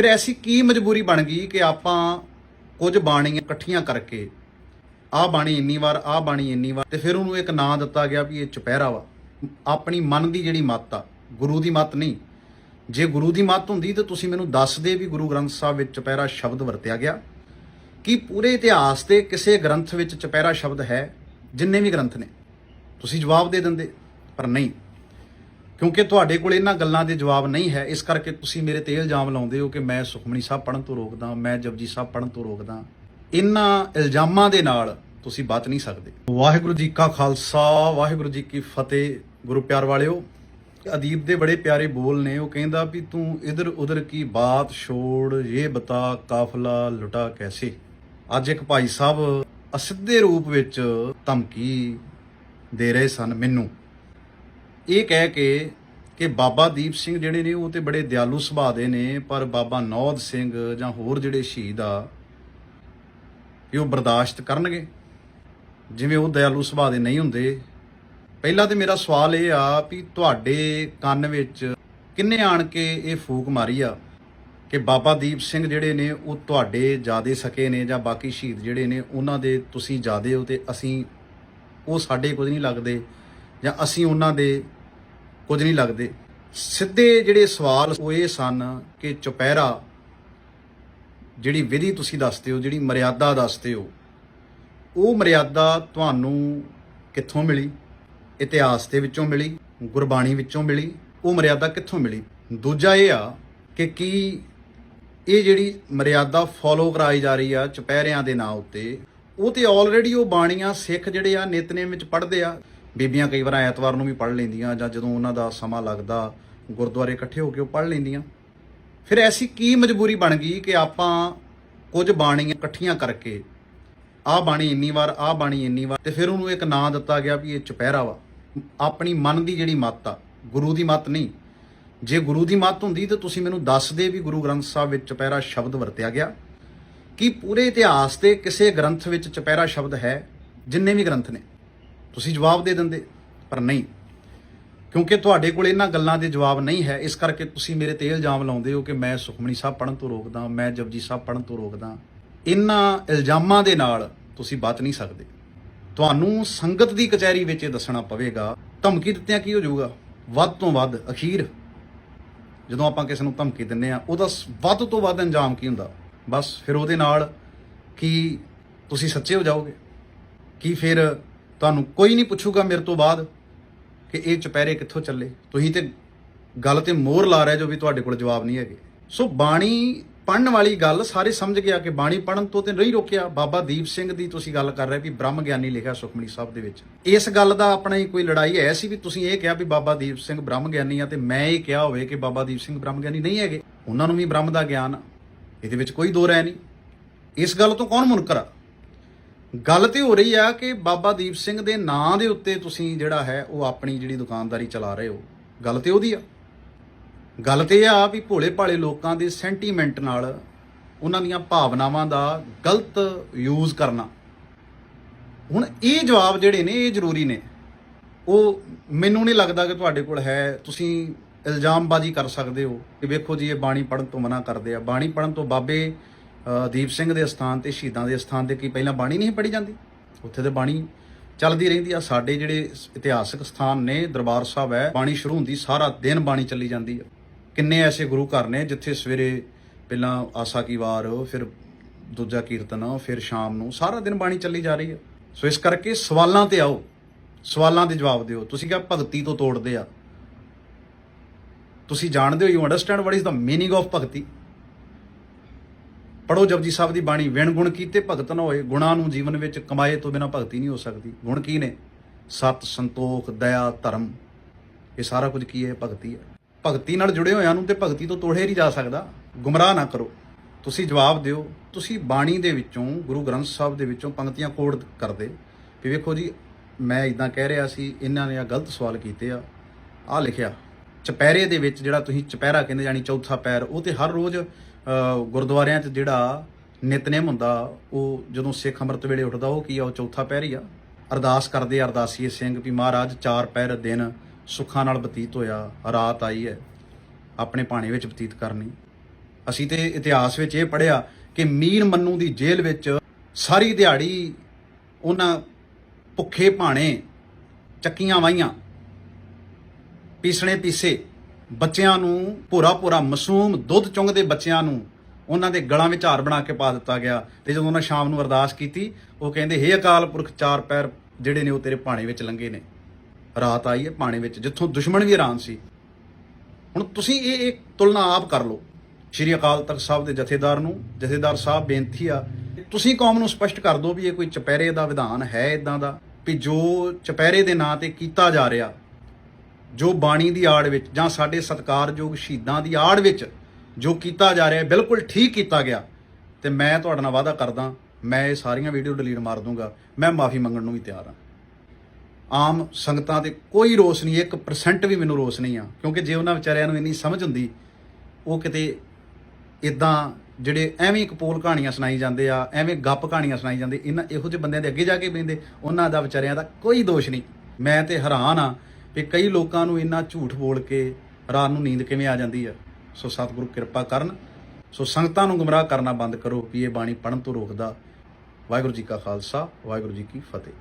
ਫਿਰ ਐਸੀ ਕੀ ਮਜਬੂਰੀ ਬਣ ਗਈ ਕਿ ਆਪਾਂ ਕੁਝ ਬਾਣੀਆਂ ਇਕੱਠੀਆਂ ਕਰਕੇ ਆਹ ਬਾਣੀ ਇੰਨੀ ਵਾਰ, ਆਹ ਬਾਣੀ ਇੰਨੀ ਵਾਰ, ਤੇ ਫਿਰ ਉਹਨੂੰ ਇੱਕ ਨਾਂ ਦਿੱਤਾ ਗਿਆ ਵੀ ਇਹ ਚੁਪਹਿਰਾ ਵਾ। ਆਪਣੀ ਮਨ ਦੀ ਜਿਹੜੀ ਮੱਤ ਆ, ਗੁਰੂ ਦੀ ਮੱਤ ਨਹੀਂ। ਜੇ ਗੁਰੂ ਦੀ ਮੱਤ ਹੁੰਦੀ ਤਾਂ ਤੁਸੀਂ ਮੈਨੂੰ ਦੱਸ ਦੇ ਵੀ ਗੁਰੂ ਗ੍ਰੰਥ ਸਾਹਿਬ ਵਿੱਚ ਚੁਪਹਿਰਾ ਸ਼ਬਦ ਵਰਤਿਆ ਗਿਆ। ਕੀ ਪੂਰੇ ਇਤਿਹਾਸ ਤੇ ਕਿਸੇ ਗ੍ਰੰਥ ਵਿੱਚ ਚੁਪਹਿਰਾ ਸ਼ਬਦ ਹੈ, ਜਿੰਨੇ ਵੀ ਗ੍ਰੰਥ ਨੇ? ਤੁਸੀਂ ਜਵਾਬ ਦੇ ਦਿੰਦੇ, ਪਰ ਨਹੀਂ। ਕਿਉਂਕਿ ਤੁਹਾਡੇ ਕੋਲ ਇਹਨਾਂ ਗੱਲਾਂ ਦੇ ਜਵਾਬ ਨਹੀਂ ਹੈ, ਇਸ ਕਰਕੇ ਤੁਸੀਂ ਮੇਰੇ ਤੇ ਇਲਜ਼ਾਮ ਲਾਉਂਦੇ ਹੋ ਕਿ ਮੈਂ ਸੁਖਮਣੀ ਸਾਹਿਬ ਪੜਨ ਤੋਂ ਰੋਕਦਾ, ਮੈਂ ਜਪਜੀ ਸਾਹਿਬ ਪੜਨ ਤੋਂ ਰੋਕਦਾ। ਇਹਨਾਂ ਇਲਜ਼ਾਮਾਂ ਦੇ ਨਾਲ ਤੁਸੀਂ ਬਚ ਨਹੀਂ ਸਕਦੇ। ਵਾਹਿਗੁਰੂ ਜੀ ਕਾ ਖਾਲਸਾ, ਵਾਹਿਗੁਰੂ ਜੀ ਕੀ ਫਤਿਹ। ਗੁਰੂ ਪਿਆਰ ਵਾਲਿਓ, ਅਦੀਬ ਦੇ ਬੜੇ ਪਿਆਰੇ ਬੋਲ ਨੇ, ਉਹ ਕਹਿੰਦਾ ਵੀ ਤੂੰ ਇਧਰ ਉਧਰ ਕੀ ਬਾਤ ਛੋੜ ਇਹ ਬਤਾ ਕਾਫਲਾ ਲੁਟਾ ਕੈਸੇ? ਅੱਜ ਇੱਕ ਭਾਈ ਸਾਹਿਬ ਅਸਿੱਧੇ ਰੂਪ ਵਿੱਚ ਧਮਕੀ ਦੇ ਰਹੇ ਸਨ ਮੈਨੂੰ। ਇਹ ਕਹਿ ਕੇ ਕਿ ਬਾਬਾ ਦੀਪ ਸਿੰਘ ਜਿਹੜੇ ਨੇ ਉਹ ਤੇ ਬੜੇ ਦਿਆਲੂ ਸੁਭਾਅ ਦੇ ਨੇ, ਪਰ ਬਾਬਾ ਨੌਦ ਸਿੰਘ ਜਾਂ ਹੋਰ ਜਿਹੜੇ ਸ਼ਹੀਦ ਆ ਇਹ ਉਹ ਬਰਦਾਸ਼ਤ ਕਰਨਗੇ। ਜਿਵੇਂ ਉਹ ਦਿਆਲੂ ਸੁਭਾਅ ਦੇ ਨਹੀਂ ਹੁੰਦੇ। ਪਹਿਲਾਂ ਤੇ ਮੇਰਾ ਸਵਾਲ ਇਹ ਆ ਵੀ ਤੁਹਾਡੇ ਕੰਨ ਵਿੱਚ ਕਿੰਨੇ ਆਣ ਕੇ ਇਹ ਫੂਕ ਮਾਰੀ ਆ ਕਿ ਬਾਬਾ ਦੀਪ ਸਿੰਘ ਜਿਹੜੇ ਨੇ ਉਹ ਤੁਹਾਡੇ ਜਾਦੇ ਸਕੇ ਨੇ ਜਾਂ ਬਾਕੀ ਸ਼ਹੀਦ ਜਿਹੜੇ ਨੇ, ਉਹਨਾਂ ਦੇ ਤੁਸੀਂ ਜਾਦੇ ਹੋ ਤੇ ਅਸੀਂ ਉਹ ਸਾਡੇ ਕੁਝ ਨਹੀਂ ਲੱਗਦੇ ਜਾਂ ਅਸੀਂ ਉਹਨਾਂ ਦੇ ਕੁਝ ਨਹੀਂ ਲੱਗਦੇ। ਸਿੱਧੇ ਜਿਹੜੇ ਸਵਾਲ ਉਹ ਇਹ ਸਨ ਕਿ ਚੁਪਹਿਰਾ, ਜਿਹੜੀ ਵਿਧੀ ਤੁਸੀਂ ਦੱਸਦੇ ਹੋ, ਜਿਹੜੀ ਮਰਿਆਦਾ ਦੱਸਦੇ ਹੋ, ਉਹ ਮਰਿਆਦਾ ਤੁਹਾਨੂੰ ਕਿੱਥੋਂ ਮਿਲੀ? ਇਤਿਹਾਸ ਦੇ ਵਿੱਚੋਂ ਮਿਲੀ, ਗੁਰਬਾਣੀ ਵਿੱਚੋਂ ਮਿਲੀ, ਉਹ ਮਰਿਆਦਾ ਕਿੱਥੋਂ ਮਿਲੀ? ਦੂਜਾ ਇਹ ਆ ਕਿ ਕੀ ਇਹ ਜਿਹੜੀ ਮਰਿਆਦਾ ਫੋਲੋ ਕਰਾਈ ਜਾ ਰਹੀ ਆ ਚੁਪਹਿਰਿਆਂ ਦੇ ਨਾਂ ਉੱਤੇ, ਉਹ ਤੇ ਆਲਰੇਡੀ ਉਹ ਬਾਣੀਆਂ ਸਿੱਖ ਜਿਹੜੇ ਆ ਨਿਤਨੇਮ ਵਿੱਚ ਪੜ੍ਹਦੇ ਆ। ਬੀਬੀਆਂ ਕਈ ਵਾਰ ਐਤਵਾਰ ਨੂੰ ਵੀ ਪੜ੍ਹ ਲੈਂਦੀਆਂ ਜਾਂ ਜਦੋਂ ਉਹਨਾਂ ਦਾ ਸਮਾਂ ਲੱਗਦਾ, ਗੁਰਦੁਆਰੇ ਇਕੱਠੇ ਹੋ ਕੇ ਉਹ ਪੜ੍ਹ ਲੈਂਦੀਆਂ। ਫਿਰ ਐਸੀ ਕੀ ਮਜਬੂਰੀ ਬਣ ਗਈ ਕਿ ਆਪਾਂ ਕੁਝ ਬਾਣੀਆਂ ਇਕੱਠੀਆਂ ਕਰਕੇ, ਆਹ ਬਾਣੀ ਇੰਨੀ ਵਾਰ, ਆਹ ਬਾਣੀ ਇੰਨੀ ਵਾਰ, ਤੇ ਫਿਰ ਉਹਨੂੰ ਇੱਕ ਨਾਂ ਦਿੱਤਾ ਗਿਆ ਵੀ ਇਹ ਚੁਪਹਿਰਾ ਵਾ। ਆਪਣੀ ਮਨ ਦੀ ਜਿਹੜੀ ਮੱਤ ਆ, ਗੁਰੂ ਦੀ ਮੱਤ ਨਹੀਂ। ਜੇ ਗੁਰੂ ਦੀ ਮੱਤ ਹੁੰਦੀ ਤਾਂ ਤੁਸੀਂ ਮੈਨੂੰ ਦੱਸ ਦੇ ਵੀ ਗੁਰੂ ਗ੍ਰੰਥ ਸਾਹਿਬ ਵਿੱਚ ਚੁਪਹਿਰਾ ਸ਼ਬਦ ਵਰਤਿਆ ਗਿਆ। ਕੀ ਪੂਰੇ ਇਤਿਹਾਸ ਤੇ ਕਿਸੇ ਗ੍ਰੰਥ ਵਿੱਚ ਚੁਪਹਿਰਾ ਸ਼ਬਦ ਹੈ, ਜਿੰਨੇ ਵੀ ਗ੍ਰੰਥ ਨੇ? ਤੁਸੀਂ ਜਵਾਬ ਦੇ ਦਿੰਦੇ, ਪਰ ਨਹੀਂ। ਕਿਉਂਕਿ ਤੁਹਾਡੇ ਕੋਲ ਇਹਨਾਂ ਗੱਲਾਂ ਦੇ ਜਵਾਬ ਨਹੀਂ ਹੈ, ਇਸ ਕਰਕੇ ਤੁਸੀਂ ਮੇਰੇ ਤੇ ਇਹ ਇਲਜ਼ਾਮ ਲਾਉਂਦੇ ਹੋ ਕਿ ਮੈਂ ਸੁਖਮਣੀ ਸਾਹਿਬ ਪੜਨ ਤੋਂ ਰੋਕਦਾ, ਮੈਂ ਜਪਜੀ ਸਾਹਿਬ ਪੜਨ ਤੋਂ ਰੋਕਦਾ। ਇਹਨਾਂ ਇਲਜ਼ਾਮਾਂ ਦੇ ਨਾਲ ਤੁਸੀਂ ਬਚ ਨਹੀਂ ਸਕਦੇ। ਤੁਹਾਨੂੰ ਸੰਗਤ ਦੀ ਕਚਹਿਰੀ ਵਿੱਚ ਇਹ ਦੱਸਣਾ ਪਵੇਗਾ, ਧਮਕੀ ਦਿੱਤਿਆਂ ਕੀ ਹੋ ਜਾਊਗਾ? ਵੱਧ ਤੋਂ ਵੱਧ ਅਖੀਰ। ਜਦੋਂ ਆਪਾਂ ਕਿਸੇ ਨੂੰ ਧਮਕੀ ਦਿੰਨੇ ਆ ਉਹਦਾ ਸ- ਵੱਧ ਤੋਂ ਵੱਧ ਅੰਜਾਮ ਕੀ ਹੁੰਦਾ? ਬਸ ਫਿਰ ਉਹਦੇ ਨਾਲ ਕੀ ਤੁਸੀਂ ਸੱਚੇ ਹੋ ਜਾਓਗੇ? ਕੀ ਫਿਰ ਤੁਹਾਨੂੰ ਕੋਈ ਨਹੀਂ ਪੁੱਛੂਗਾ ਮੇਰੇ ਤੋਂ ਬਾਅਦ ਕਿ ਇਹ ਚੁਪਹਿਰੇ ਕਿੱਥੋਂ ਚੱਲੇ। ਤੁਸੀਂ ਤੇ ਗੱਲ ਤੇ ਮੋਹਰ ਲਾ ਰਹੇ ਜੋ ਵੀ ਤੁਹਾਡੇ ਕੋਲ ਜਵਾਬ ਨਹੀਂ ਹੈਗੇ। ਸੋ ਬਾਣੀ ਪੜਨ ਵਾਲੀ ਗੱਲ ਸਾਰੇ ਸਮਝ ਗਿਆ ਕਿ ਬਾਣੀ ਪੜਨ ਤੋਂ ਤੇ ਨਹੀਂ ਰੋਕਿਆ। ਬਾਬਾ ਦੀਪ ਸਿੰਘ ਦੀ ਤੁਸੀਂ ਗੱਲ ਕਰ ਰਹੇ ਵੀ ਬ੍ਰਹਮ ਗਿਆਨੀ ਲਿਖਿਆ ਸੁਖਮਣੀ ਸਾਹਿਬ ਦੇ ਵਿੱਚ। ਇਸ ਗੱਲ ਦਾ ਆਪਣਾ ਹੀ ਕੋਈ ਲੜਾਈ ਹੈ ਸੀ ਵੀ ਤੁਸੀਂ ਇਹ ਕਿਹਾ ਵੀ ਬਾਬਾ ਦੀਪ ਸਿੰਘ ਬ੍ਰਹਮ ਗਿਆਨੀ ਆ ਤੇ ਮੈਂ ਇਹ ਕਿਹਾ ਹੋਵੇ ਕਿ ਬਾਬਾ ਦੀਪ ਸਿੰਘ ਬ੍ਰਹਮ ਗਿਆਨੀ ਨਹੀਂ ਹੈਗੇ। ਉਹਨਾਂ ਨੂੰ ਵੀ ਬ੍ਰਹਮ ਦਾ ਗਿਆਨ ਆ। ਇਹਦੇ ਵਿੱਚ ਕੋਈ ਦੋ ਰਾਏ ਨਹੀਂ। ਇਸ ਗੱਲ ਤੋਂ ਕੌਣ ਮੁਨਕਰ ਆ? ਗੱਲ ਤੇ ਹੋ ਰਹੀ ਆ ਕਿ ਬਾਬਾ ਦੀਪ ਸਿੰਘ ਦੇ ਨਾਂ ਦੇ ਉੱਤੇ ਤੁਸੀਂ ਜਿਹੜਾ ਹੈ ਉਹ ਆਪਣੀ ਜਿਹੜੀ ਦੁਕਾਨਦਾਰੀ ਚਲਾ ਰਹੇ ਹੋ। ਗੱਲ ਤੇ ਉਹਦੀ ਆ। ਗੱਲ ਤੇ ਇਹ ਆ ਵੀ ਭੋਲੇ ਭਾਲੇ ਲੋਕਾਂ ਦੇ ਸੈਂਟੀਮੈਂਟ ਨਾਲ ਉਹਨਾਂ ਦੀਆਂ ਭਾਵਨਾਵਾਂ ਦਾ ਗਲਤ ਯੂਜ਼ ਕਰਨਾ। ਹੁਣ ਇਹ ਜਵਾਬ ਜਿਹੜੇ ਨੇ, ਇਹ ਜ਼ਰੂਰੀ ਨੇ। ਉਹ ਮੈਨੂੰ ਨਹੀਂ ਲੱਗਦਾ ਕਿ ਤੁਹਾਡੇ ਕੋਲ ਹੈ। ਤੁਸੀਂ ਇਲਜ਼ਾਮਬਾਜ਼ੀ ਕਰ ਸਕਦੇ ਹੋ ਕਿ ਵੇਖੋ ਜੀ, ਇਹ ਬਾਣੀ ਪੜਨ ਤੋਂ ਮਨਾ ਕਰਦੇ ਆ। ਬਾਣੀ ਪੜਨ ਤੋਂ ਬਾਬੇ ਦੀਪ ਸਿੰਘ ਦੇ ਸਥਾਨ ਤੇ, ਸ਼ਹੀਦਾਂ ਦੇ ਸਥਾਨ ਤੇ ਕੀ ਪਹਿਲਾਂ ਬਾਣੀ ਨਹੀਂ ਪੜੀ ਜਾਂਦੀ? ਉੱਥੇ ਤੇ ਬਾਣੀ ਚੱਲਦੀ ਰਹਿੰਦੀ ਆ। ਸਾਡੇ ਜਿਹੜੇ ਇਤਿਹਾਸਕ ਸਥਾਨ ਨੇ, ਦਰਬਾਰ ਸਾਹਿਬ ਹੈ, ਬਾਣੀ ਸ਼ੁਰੂ ਹੁੰਦੀ, ਸਾਰਾ ਦਿਨ ਬਾਣੀ ਚੱਲੀ ਜਾਂਦੀ ਆ। ਕਿੰਨੇ ਐਸੇ ਗੁਰੂ ਘਰ ਨੇ ਜਿੱਥੇ ਸਵੇਰੇ ਪਹਿਲਾਂ ਆਸਾ ਕੀ ਵਾਰ, ਫਿਰ ਦੂਜਾ ਕੀਰਤਨ, ਫਿਰ ਸ਼ਾਮ ਨੂੰ ਸਾਰਾ ਦਿਨ ਬਾਣੀ ਚੱਲੀ ਜਾ ਰਹੀ ਹੈ ਸੋ ਇਸ ਕਰਕੇ ਸਵਾਲਾਂ ਤੇ ਆਓ। ਸਵਾਲਾਂ ਦੇ ਜਵਾਬ ਦਿਓ। ਤੁਸੀਂ ਕਿਹਾ ਭਗਤੀ ਤੋਂ ਤੋੜਦੇ ਆ। ਤੁਸੀਂ ਜਾਣਦੇ ਹੋ you understand what is the meaning of bhakti? ਪੜੋ ਜਪਜੀ ਸਾਹਿਬ ਦੀ ਬਾਣੀ, ਵਿਣ ਗੁਣ ਕੀਤੇ ਭਗਤ ਨਾ ਹੋਏ, ਗੁਣਾਂ ਨੂੰ ਜੀਵਨ ਵਿੱਚ ਕਮਾਏ ਤੋਂ ਬਿਨਾ ਭਗਤੀ ਨਹੀਂ ਹੋ ਸਕਦੀ। ਗੁਣ ਕੀ ਨੇ? ਸਤ ਸੰਤੋਖ, ਦਇਆ, ਧਰਮ। ਇਹ ਸਾਰਾ ਕੁਝ ਕੀ ਹੈ? ਭਗਤੀ ਹੈ। ਭਗਤੀ ਨਾਲ ਜੁੜੇ ਹੋਇਆਂ ਨੂੰ ਤੇ ਭਗਤੀ ਤੋਂ ਤੋੜਿਆ ਨਹੀਂ ਜਾ ਸਕਦਾ। ਗੁੰਮਰਾਹ ਨਾ ਕਰੋ। ਤੁਸੀਂ ਜਵਾਬ ਦਿਓ, ਤੁਸੀਂ ਬਾਣੀ ਦੇ ਵਿੱਚੋਂ, ਗੁਰੂ ਗ੍ਰੰਥ ਸਾਹਿਬ ਦੇ ਵਿੱਚੋਂ ਪੰਕਤੀਆਂ ਕੋਡ ਕਰਦੇ। ਵੀ ਵੇਖੋ ਜੀ, ਮੈਂ ਇਦਾਂ ਕਹਿ ਰਿਹਾ ਸੀ, ਇਹਨਾਂ ਨੇ ਆ ਗਲਤ ਸਵਾਲ ਕੀਤੇ ਆ। ਆ ਲਿਖਿਆ ਚਪੈਰੇ ਦੇ ਵਿੱਚ ਜਿਹੜਾ ਤੁਸੀਂ ਚਪੈਰਾ ਕਹਿੰਦੇ ਜਾਨੀ ਚੌਥਾ ਪੈਰ, ਉਹ ਤੇ ਹਰ ਰੋਜ਼ ਗੁਰਦੁਆਰਿਆਂ 'ਚ ਜਿਹੜਾ ਨਿਤਨੇਮ ਹੁੰਦਾ, ਉਹ ਜਦੋਂ ਸਿੱਖ ਅੰਮ੍ਰਿਤ ਵੇਲੇ ਉੱਠਦਾ, ਉਹ ਕੀ ਆ, ਉਹ ਚੌਥਾ ਪੈਰ ਆ। ਅਰਦਾਸ ਕਰਦੇ ਅਰਦਾਸੀਏ ਸਿੰਘ ਵੀ ਮਹਾਰਾਜ, ਚਾਰ ਪੈਰ ਦਿਨ ਸੁੱਖਾਂ ਨਾਲ ਬਤੀਤ ਹੋਇਆ, ਰਾਤ ਆਈ ਹੈ, ਆਪਣੇ ਭਾਣੇ ਵਿੱਚ ਬਤੀਤ ਕਰਨੀ। ਅਸੀਂ ਤੇ ਇਤਿਹਾਸ ਵਿੱਚ ਇਹ ਪੜ੍ਹਿਆ ਕਿ ਮੀਰ ਮੰਨੂ ਦੀ ਜੇਲ੍ਹ ਵਿੱਚ ਸਾਰੀ ਦਿਹਾੜੀ ਉਹਨਾਂ ਭੁੱਖੇ ਭਾਣੇ ਚੱਕੀਆਂ ਵਾਈਆਂ ਪੀਸਣੇ ਪੀਸੇ ਬੱਚਿਆਂ ਨੂੰ ਭੋਰਾ ਭੋਰਾ ਮਾਸੂਮ ਦੁੱਧ ਚੁੰਗਦੇ ਬੱਚਿਆਂ ਨੂੰ ਉਹਨਾਂ ਦੇ ਗਲਾਂ ਵਿੱਚ ਹਾਰ ਬਣਾ ਕੇ ਪਾ ਦਿੱਤਾ ਗਿਆ ਤੇ ਜਦੋਂ ਉਹਨਾਂ ਸ਼ਾਮ ਨੂੰ ਅਰਦਾਸ ਕੀਤੀ, ਉਹ ਕਹਿੰਦੇ, ਹੇ ਅਕਾਲ ਪੁਰਖ ਚਾਰ ਪੈਰ ਜਿਹੜੇ ਨੇ ਉਹ ਤੇਰੇ ਭਾਣੇ ਵਿੱਚ ਲੰਗੇ ਨੇ। ਰਾਤ ਆਈ ਹੈ ਭਾਣੇ ਵਿੱਚ, ਜਿੱਥੋਂ ਦੁਸ਼ਮਣ ਵੀ ਹੈਰਾਨ ਸੀ। ਹੁਣ ਤੁਸੀਂ ਇਹ ਇੱਕ ਤੁਲਨਾ ਆਪ ਕਰ ਲਓ। ਸ਼੍ਰੀ ਅਕਾਲ ਤਖਤ ਸਾਹਿਬ ਦੇ ਜਥੇਦਾਰ ਨੂੰ, ਜਥੇਦਾਰ ਸਾਹਿਬ ਬੇਨਤੀ ਆ, ਤੁਸੀਂ ਕੌਮ ਨੂੰ ਸਪਸ਼ਟ ਕਰ ਦਿਓ ਵੀ ਇਹ ਕੋਈ ਚਪਹਿਰੇ ਦਾ ਵਿਧਾਨ ਹੈ ਇਦਾਂ ਦਾ, ਵੀ ਜੋ ਚਪਹਿਰੇ ਦੇ ਨਾਂ ਤੇ ਕੀਤਾ ਜਾ ਰਿਹਾ ਜੋ ਬਾਣੀ ਦੀ ਆੜ ਵਿੱਚ ਜਾਂ ਸਾਡੇ ਸਤਿਕਾਰਯੋਗ ਸ਼ਹੀਦਾਂ ਦੀ ਆੜ ਵਿੱਚ ਜੋ ਕੀਤਾ ਜਾ ਰਿਹਾ ਬਿਲਕੁਲ ਠੀਕ ਕੀਤਾ ਗਿਆ। ਤੇ ਮੈਂ ਤੁਹਾਡੇ ਨਾਲ ਵਾਅਦਾ ਕਰਦਾ, ਮੈਂ ਇਹ ਸਾਰੀਆਂ ਵੀਡੀਓ ਡਿਲੀਟ ਮਾਰ ਦੂੰਗਾ, ਮੈਂ ਮਾਫੀ ਮੰਗਣ ਨੂੰ ਵੀ ਤਿਆਰ ਹਾਂ। ਆਮ ਸੰਗਤਾਂ ਤੇ ਕੋਈ ਰੋਸ ਨਹੀਂ 1% ਵੀ ਮੈਨੂੰ ਰੋਸ ਨਹੀਂ ਆ, ਕਿਉਂਕਿ ਜੇ ਉਹਨਾਂ ਵਿਚਾਰਿਆਂ ਨੂੰ ਇੰਨੀ ਸਮਝ ਹੁੰਦੀ, ਉਹ ਕਿਤੇ ਇਦਾਂ ਜਿਹੜੇ ਐਵੇਂ ਕਪੋਲ ਕਹਾਣੀਆਂ ਸੁਣਾਈ ਜਾਂਦੇ ਆ, ਐਵੇਂ ਗੱਪ ਕਹਾਣੀਆਂ ਸੁਣਾਈ ਜਾਂਦੇ, ਇਹਨਾਂ ਇਹੋ ਜਿਹੇ ਬੰਦਿਆਂ ਦੇ ਅੱਗੇ ਜਾ ਕੇ ਬੈਂਦੇ ਉਹਨਾਂ ਦਾ ਵਿਚਾਰਿਆਂ ਦਾ ਕੋਈ ਦੋਸ਼ ਨਹੀਂ। ਮੈਂ ਤੇ ਹੈਰਾਨ ਆ ਵੀ ਕਈ ਲੋਕਾਂ ਨੂੰ ਇੰਨਾ ਝੂਠ ਬੋਲ ਕੇ ਰਾਤ ਨੂੰ ਨੀਂਦ ਕਿਵੇਂ ਆ ਜਾਂਦੀ ਆ? ਸੋ ਸਤਿਗੁਰੂ ਕਿਰਪਾ ਕਰਨ। ਸੋ ਸੰਗਤਾਂ ਨੂੰ ਗੁੰਮਰਾਹ ਕਰਨਾ ਬੰਦ ਕਰੋ ਵੀ ਇਹ ਬਾਣੀ ਪੜਨ ਤੋਂ ਰੋਕਦਾ। ਵਾਹਿਗੁਰੂ ਜੀ ਕਾ ਖਾਲਸਾ, ਵਾਹਿਗੁਰੂ ਜੀ ਕੀ ਫਤਿਹ।